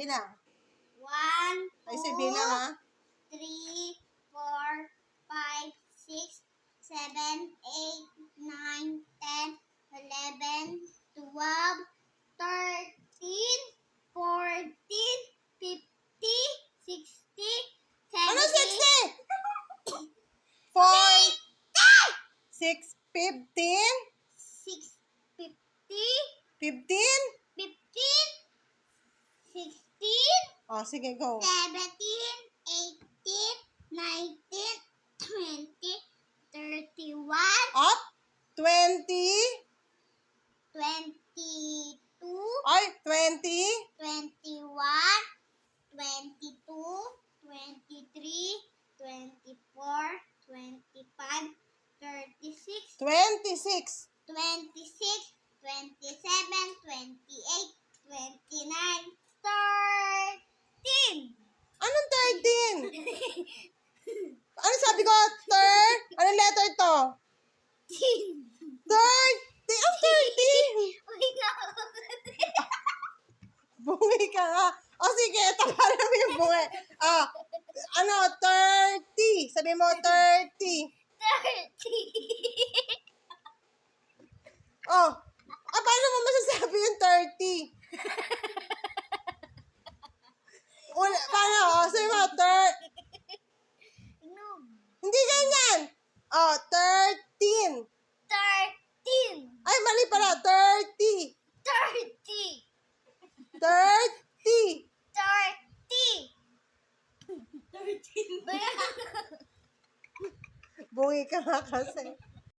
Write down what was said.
Bilang. One, Ay, two, bilang ha. three, four, five, six, seven, eight, nine, ten, eleven, twelve, thirteen, fourteen, fifty, sixty, Ano seventy, 60? 4, 6, 15, six, fifty, 15? fifteen, Oh, sige, go. 17, 18, 19, 20, 31. At 20? 22. Ay, 20? 21, 22, 23, 24, 25, 36. 26. 26, 27, Ano sabi ko? Third? Anong letter to? Third? Ang 30. Uy, no. Bungi ka nga. O sige, tawaran mo yung bungi. Ah, ano, 30. Sabi mo, 30. Thirty. Oh, ah, paano mo masasabi yung 30? Wala, paano? Oh, sabi mo, 30. No. Hindi ganyan. Oh, 13. Thirteen. Ay, mali pala. 30. Thirty. 30. Thirty. Thirteen. Bungi ka nga kasi.